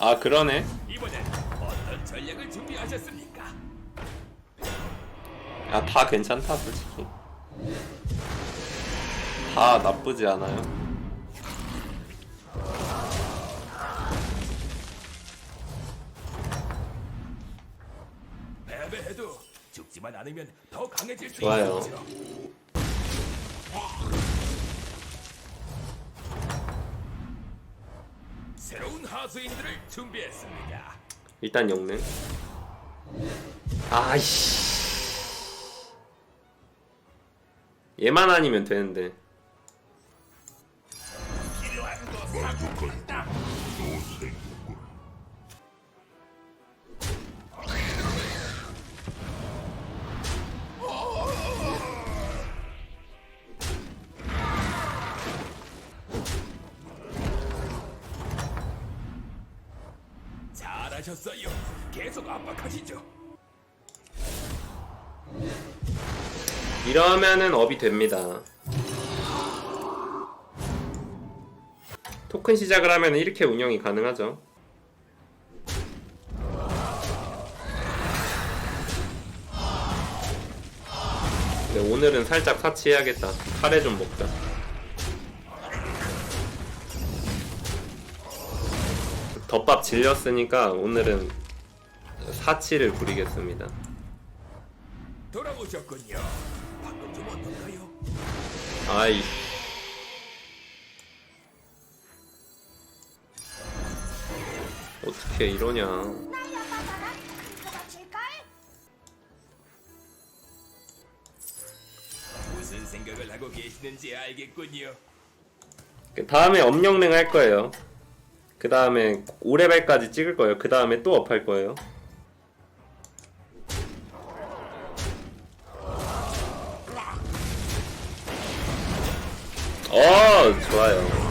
아 그러네 이번엔 어떤 전략을 준비하셨습니까? 야다 괜찮다 솔직히 다 나쁘지 않아요 패배해도 죽지만 않으면 더 강해질 수 좋아요. 있죠. 새로운 하수인들을 준비했습니다. 일단 영능. 아이씨. 얘만 아니면 되는데 잘하셨어요. 계속 압박하시죠. 이러면은 업이 됩니다 토큰 시작을 하면 이렇게 운영이 가능하죠 근데 오늘은 살짝 사치해야겠다 카레 좀 먹자 덮밥 질렸으니까 오늘은 사치를 부리겠습니다 돌아오셨군요. 방금 좀 어떨까요? 아이 어떻게 이러냐? 무슨 생각을 하고 계시는지 알겠군요. 그 다음에 업영능 할 거예요 그 다음에 5레벨까지 찍을 거예요 그 다음에 또 업할 거예요 어 좋아요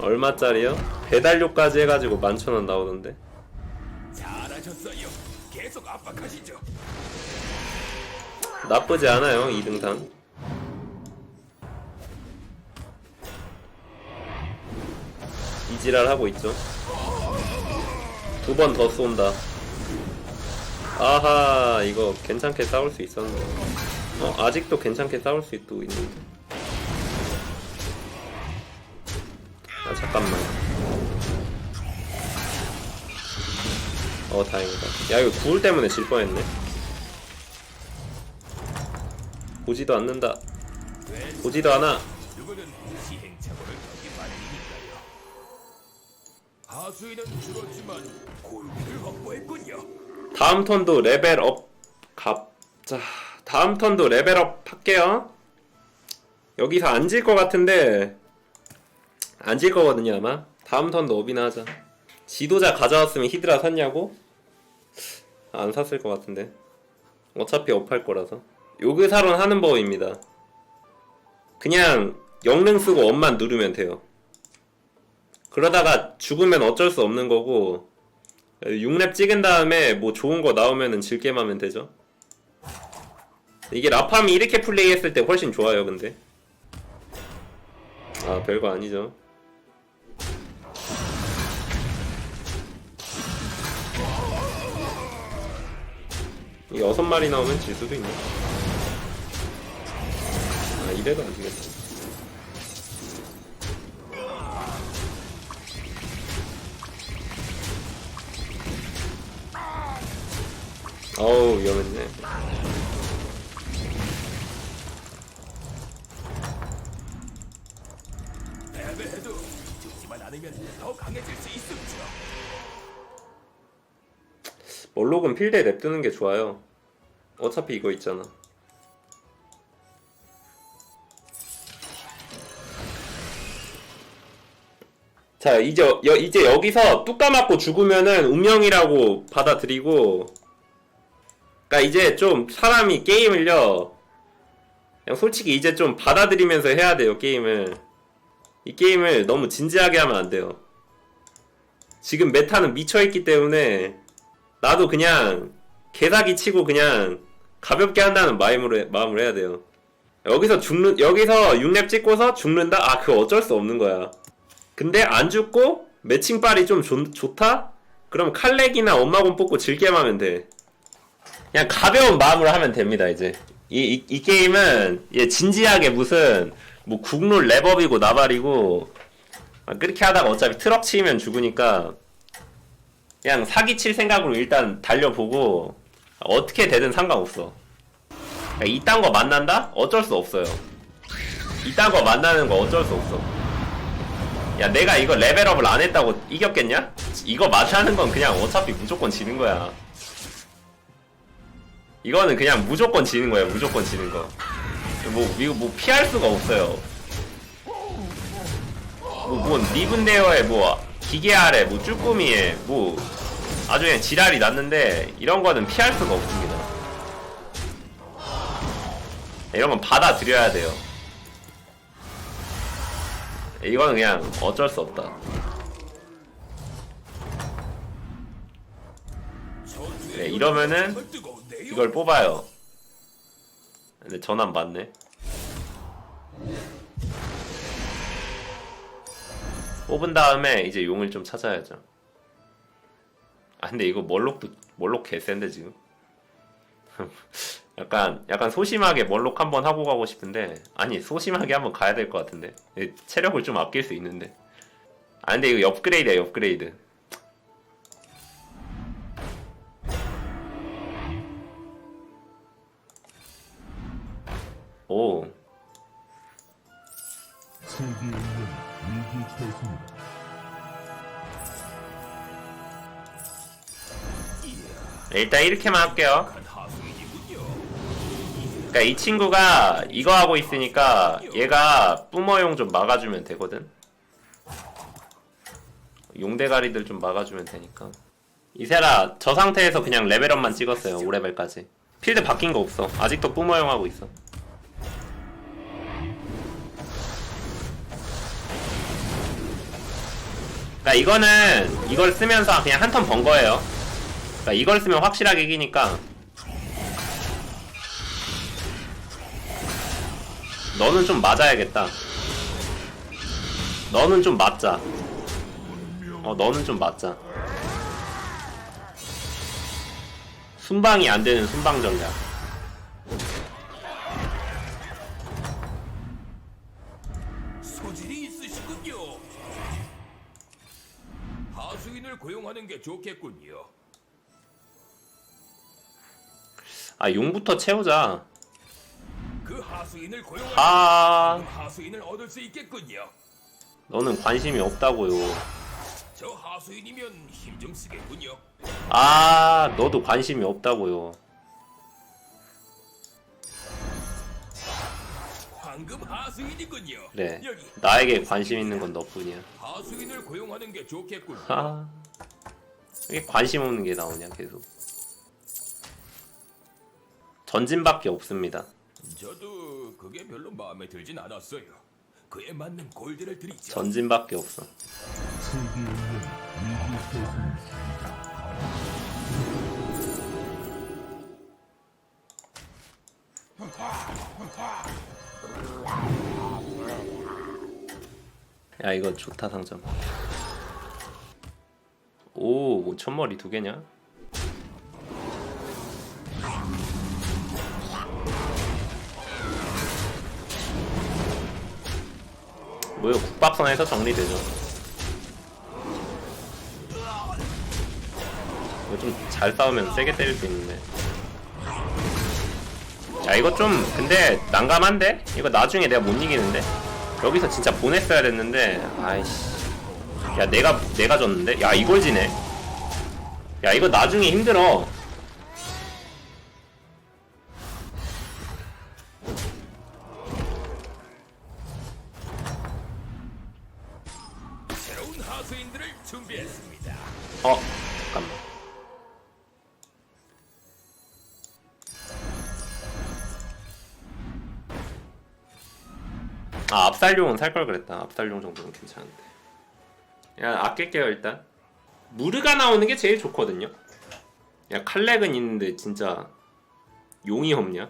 얼마짜리요? 배달료까지 해가지고 11,000원 나오던데 잘하셨어요. 계속 압박하시죠. 나쁘지 않아요 2등산 이지랄 하고 있죠. 두 번 더 쏜다. 아하 이거 괜찮게 싸울 수 있었는데 어 아직도 괜찮게 싸울 수 있도 있는데. 아 잠깐만 어 다행이다 야 이거 구울 때문에 질 뻔했네 보지도 않는다. 보지도 않아. 다음 턴도 레벨업 갑자. 다음 턴도 레벨업 할게요. 여기서 안 질 것 같은데 안 질 거거든요 아마. 다음 턴도 업이나 하자. 지도자 가져왔으면 히드라 샀냐고? 안 샀을 것 같은데. 어차피 업할 거라서. 요그사론 하는 법입니다. 그냥 영능 쓰고 업만 누르면 돼요. 그러다가 죽으면 어쩔 수 없는 거고 6렙 찍은 다음에 뭐 좋은 거 나오면은 질게임 하면 되죠. 이게 라팜이 이렇게 플레이했을 때 훨씬 좋아요, 근데. 아, 별거 아니죠. 여섯 마리 나오면 질 수도 있네. 아, 이래도 안 지겠다. 어우, 위험했네. 몰록은 필드에 냅두는 게 좋아요. 어차피 이거 있잖아. 자, 이제, 여, 이제 여기서 뚝 까맞고 죽으면은 운명이라고 받아들이고, 그니까 이제 좀 사람이 게임을요, 그냥 솔직히 이제 좀 받아들이면서 해야 돼요, 게임을. 이 게임을 너무 진지하게 하면 안 돼요. 지금 메타는 미쳐있기 때문에, 나도 그냥 개사기 치고 그냥 가볍게 한다는 마음으로 해- 마음으로 해야 돼요. 여기서 죽는 여기서 6렙 찍고서 죽는다? 아 그거 어쩔 수 없는 거야. 근데 안 죽고 매칭빨이 좀 좋, 좋다? 그럼 칼렉이나 엄마곤 뽑고 즐겜 하면 돼. 그냥 가벼운 마음으로 하면 됩니다 이제. 이, 이, 이 게임은 얘 진지하게 무슨 뭐 국룰 랩업이고 나발이고 아, 그렇게 하다가 어차피 트럭 치면 죽으니까 그냥 사기 칠 생각으로 일단 달려보고 어떻게 되든 상관없어. 그러니까 이딴 거 만난다? 어쩔 수 없어요. 이딴 거 만나는 거 어쩔 수 없어. 야, 내가 이거 레벨업을 안 했다고 이겼겠냐? 이거 만나는 건 그냥 어차피 무조건 지는 거야. 이거는 그냥 무조건 지는 거야, 무조건 지는 거. 뭐, 이거 뭐 피할 수가 없어요. 뭐, 뭐, 리븐데어에 뭐, 기계 아래, 뭐, 쭈꾸미에, 뭐, 아주 그냥 지랄이 났는데, 이런 거는 피할 수가 없습니다. 이런 건 받아들여야 돼요. 이거는 그냥 어쩔 수 없다. 네, 이러면은? 이걸 뽑아요. 근데 전환 맞네. 뽑은 다음에 이제 용을 좀 찾아야죠. 아 근데 이거 멀록도 멀록 개센데 지금. 약간 약간 소심하게 멀록 한번 하고 가고 싶은데 아니 소심하게 한번 가야 될 것 같은데 예, 체력을 좀 아낄 수 있는데. 아 근데 이거 업그레이드야 업그레이드. 오 위기 태세입니다. 일단 이렇게만 할게요. 그러니까 이 친구가 이거 하고 있으니까 얘가 뿜어용 좀 막아주면 되거든. 용대가리들 좀 막아주면 되니까. 이세라 저 상태에서 그냥 레벨업만 찍었어요. 5레벨까지. 필드 바뀐 거 없어. 아직도 뿜어용 하고 있어. 그러니까 이거는 이걸 쓰면서 그냥 한 턴 번 거예요. 그러니까 이걸 쓰면 확실하게 이기니까 너는 좀 맞아야겠다. 너는 좀 맞자. 어, 너는 좀 맞자. 순방이 안 되는 순방 전략. 소질이 하수인을 고용하는 게 좋겠군요. 아, 용부터 채우자. 그 하수인을 고용하면 아, 하수인을 얻을 수 있겠군요. 너는 관심이 없다고요. 저 하수인이면 힘 좀 쓰겠군요. 아, 너도 관심이 없다고요. 황금 하수인이군요. 그래. 여기 나에게 관심 있는 건 너뿐이야. 하수인을 고용하는 게 좋겠군요. 아, 왜 관심 없는 게 나오냐, 계속. 전진밖에 없습니다. 저도 그게 별로 마음에 들진 않았어요. 그에 맞는 골드를 드리죠. 전진밖에 없어. 야 이거 좋다 상점. 오뭐 천머리 두 개냐? 뭐요 국밥선에서 정리되죠. 이거 좀 잘 싸우면 세게 때릴 수 있는데 야 이거 좀 근데 난감한데? 이거 나중에 내가 못 이기는데? 여기서 진짜 보냈어야 됐는데 아이씨 야 내가 내가 졌는데? 야 이걸 지네 야 이거 나중에 힘들어 새로운 하수인들을 준비했습니다. 어 잠깐만 압살용은 살 걸 그랬다 압살용 정도는 괜찮은데 야 아낄게요 일단 무르가 나오는 게 제일 좋거든요 야 칼렉은 있는데 진짜 용이 없냐?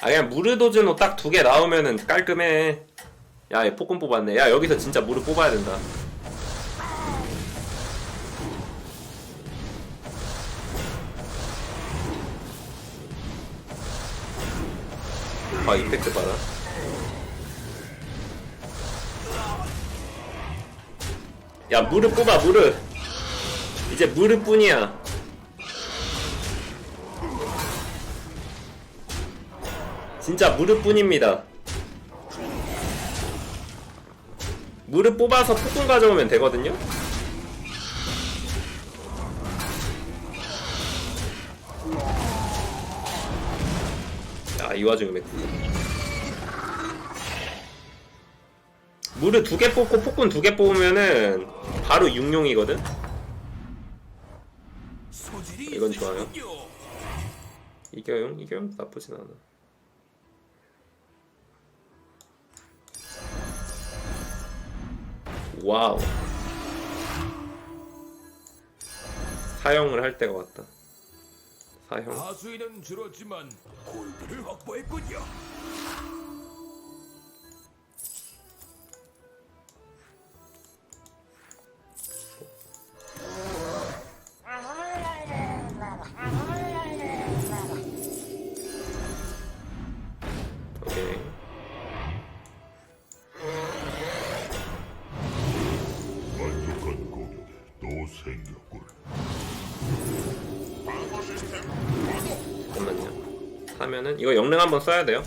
아 그냥 무르도즈노 딱 두 개 나오면은 깔끔해. 야, 얘 폭군 뽑았네. 야, 여기서 진짜 무르 뽑아야 된다. 아, 이펙트 봐라. 야, 무르 뽑아, 무르. 이제 무르뿐이야. 진짜 무르뿐입니다. 무르 뽑아서 폭군 가져오면 되거든요. 야, 이 와중에 맥 무르 두 개 뽑고 폭군 두 개 뽑으면은 바로 육룡이거든. 이건 좋아요. 이겨용? 이겨용? 나쁘진 않아. 와우. 사용을 할 때가 왔다. 사용. 하수인은 줄었지만 골드를 확보했군요. 사면은 이거 영능 한번 써야 돼요.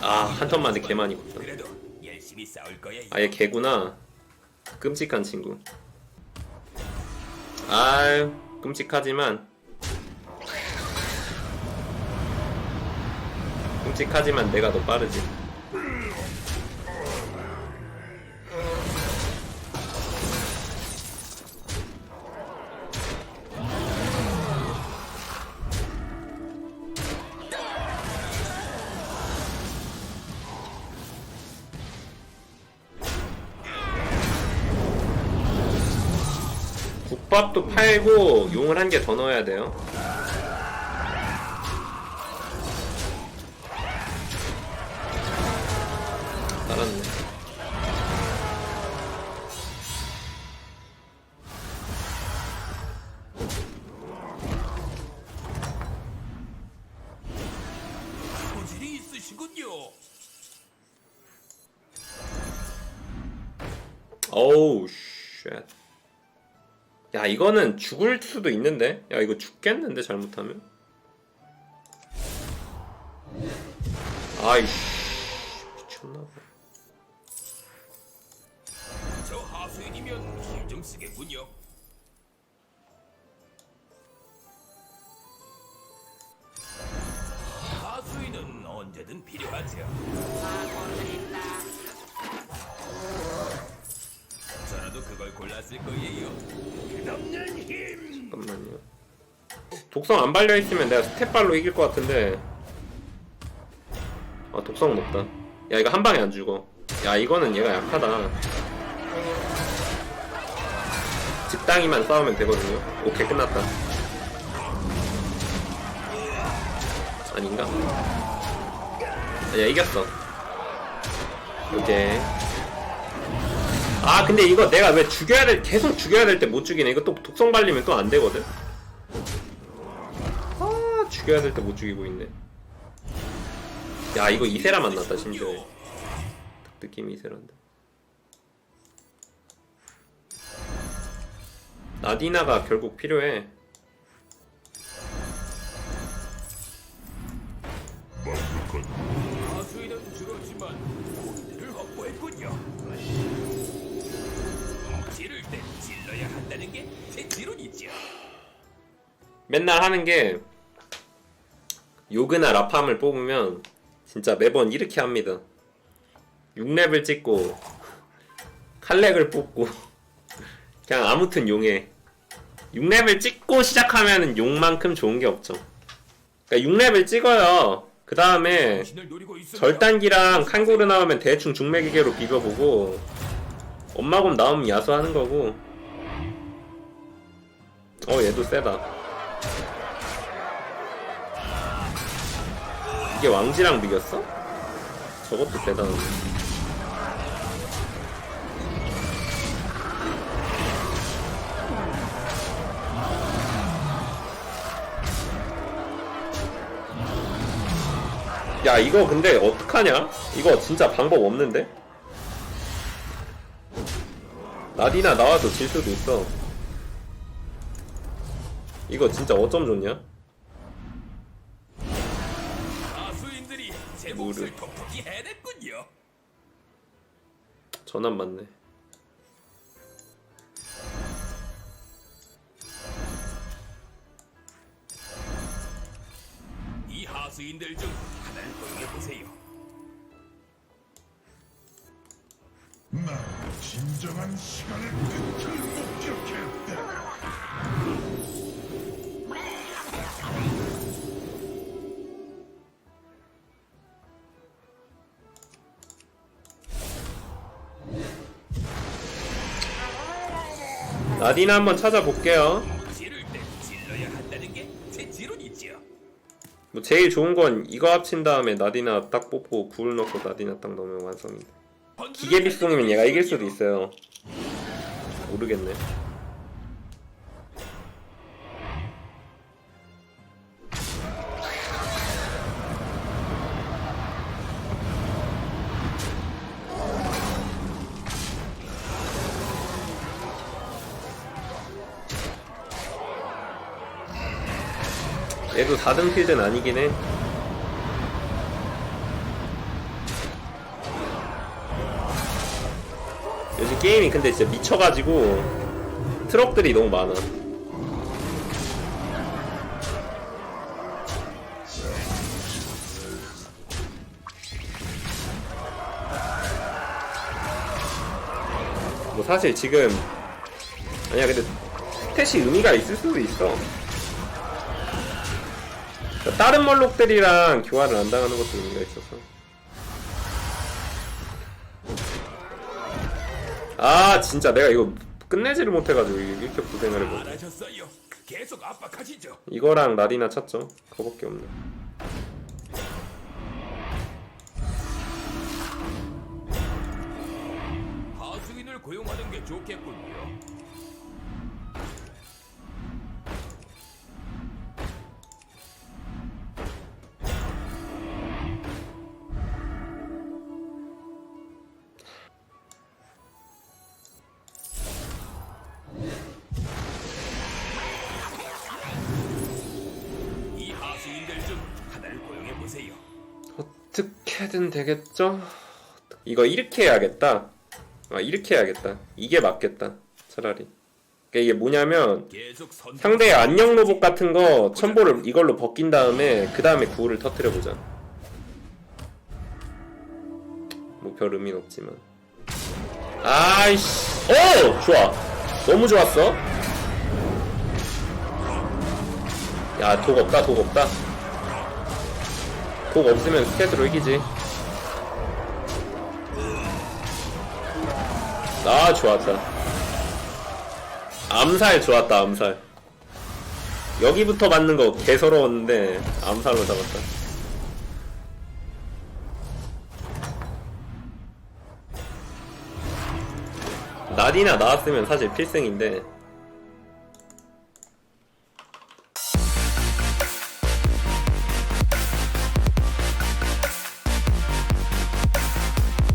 아, 한 턴만에 개 많이 싸울 거예요. 아얘 개구나. 끔찍한 친구. 아유, 끔찍하지만 끔찍하지만 내가 더 빠르지. 국밥도 팔고 용을 한 개 더 넣어야 돼요. 알았네. 야 이거는 죽을 수도 있는데. 야 이거 죽겠는데 잘못하면. 아이씨 미쳤나봐. 저 하수인이면 힘좀 쓰겠군요. 하수인은 언제든 필요하죠. 저라도 그걸 골랐을 거예요. 끝없는 힘. 잠깐만요. 독성 안 발려 있으면 내가 스텝발로 이길 것 같은데. 아 독성 높다. 야 이거 한 방에 안 죽어. 야 이거는 얘가 약하다. 집당이만 싸우면 되거든요. 오케이 끝났다. 아닌가? 야 이겼어. 오케이. 아 근데 이거 내가 왜 죽여야 될 계속 죽여야 될 때 못 죽이네 이거 또 독성 발리면 또 안 되거든 아 죽여야 될 때 못 죽이고 있네. 야 이거 이세라 만났다 심지어 느낌이 이세라인데. 나디나가 결국 필요해. 지론이죠. 맨날 하는 게 요그나 라팜을 뽑으면 진짜 매번 이렇게 합니다. 6렙을 찍고 칼렉을 뽑고 그냥 아무튼 용해. 6렙을 찍고 시작하면은 용만큼 좋은 게 없죠. 그러니까 6렙을 찍어요. 그 다음에. 절단기랑 칸고르 나오면 대충 중매기계로 비벼보고 엄마곰 나오면 야수하는 거고. 어 얘도 세다 이게 왕지랑 비겼어? 저것도 대단한데 야 이거 근데 어떡하냐? 이거 진짜 방법 없는데? 나디나 나와도 질 수도 있어 이거 진짜 어쩜 좋냐? 제 몫을 톡톡히 해냈군요. 전환 맞네 이 하수인들 중 하나를 고용해 보세요. 난 진정한 시간의 끝을 목격했 나디나 한번 찾아볼게요. 뭐 제일 좋은 건 이거 합친 다음에 나디나 딱 뽑고 굴 넣고 나디나 딱 넣으면 완성인데 기계 비송이면 얘가 이길 수도 있어요. 모르겠네 얘도 4등 필드는 아니긴 해. 요즘 게임이 근데 진짜 미쳐가지고 트럭들이 너무 많아. 뭐 사실 지금 아니야 근데 스탯이 의미가 있을 수도 있어 다른 멀록들이랑 교환을 안 당하는 것도 의미가 있어서 아 진짜 내가 이거 끝내지를 못해가지고 이렇게 고생을 해보 잘하셨어요. 계속 압박하시죠. 이거랑 라디나 찾죠 그거밖에 없네 하수인을 고용하는 게 좋겠군요. 어떻게든 되겠죠? 이거 이렇게 해야겠다 아 이렇게 해야겠다 이게 맞겠다 차라리 그러니까 이게 뭐냐면 상대의 안녕 로봇 같은 거 첨보를 이걸로 벗긴 다음에 그 다음에 구울을 터트려 보자. 뭐 별 의미는 없지만. 아이씨, 오 좋아, 너무 좋았어. 야, 독 없다, 독 없다. 독 없으면 스탯으로 이기지. 아, 좋았다. 암살 좋았다 암살 여기부터 맞는 거 개서러웠는데 암살로 잡았다 나디나 나왔으면 사실 필승인데